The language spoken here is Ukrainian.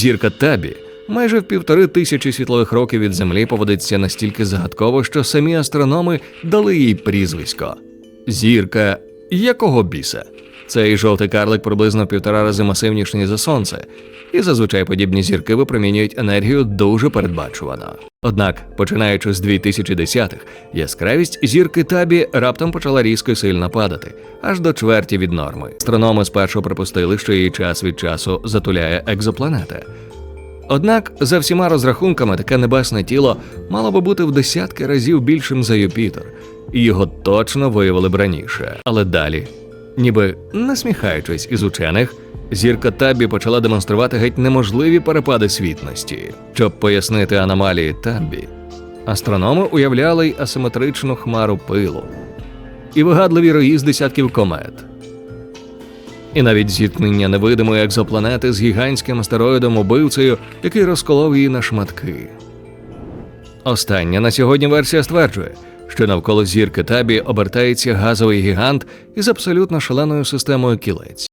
Зірка Табі майже в півтори тисячі світлових років від Землі поводиться настільки загадково, що самі астрономи дали їй прізвисько. Зірка якого біса? Цей жовтий карлик приблизно півтора рази масивніший за сонце, і зазвичай подібні зірки випромінюють енергію дуже передбачувано. Однак, починаючи з 2010-х, яскравість зірки Табі раптом почала різко сильно падати, аж до чверті від норми. Астрономи спершу припустили, що її час від часу затуляє екзопланета. Однак, за всіма розрахунками, таке небесне тіло мало би бути в десятки разів більшим за Юпітер, і його точно виявили б раніше. Але далі, ніби насміхаючись із учених, зірка Табі почала демонструвати геть неможливі перепади світності. Щоб пояснити аномалії Табі, астрономи уявляли й асиметричну хмару пилу і вигадливі рої з десятків комет. І навіть зіткнення невидимої екзопланети з гігантським астероїдом убивцею, який розколов її на шматки. Остання на сьогодні версія стверджує, що навколо зірки Табі обертається газовий гігант із абсолютно шаленою системою кілець.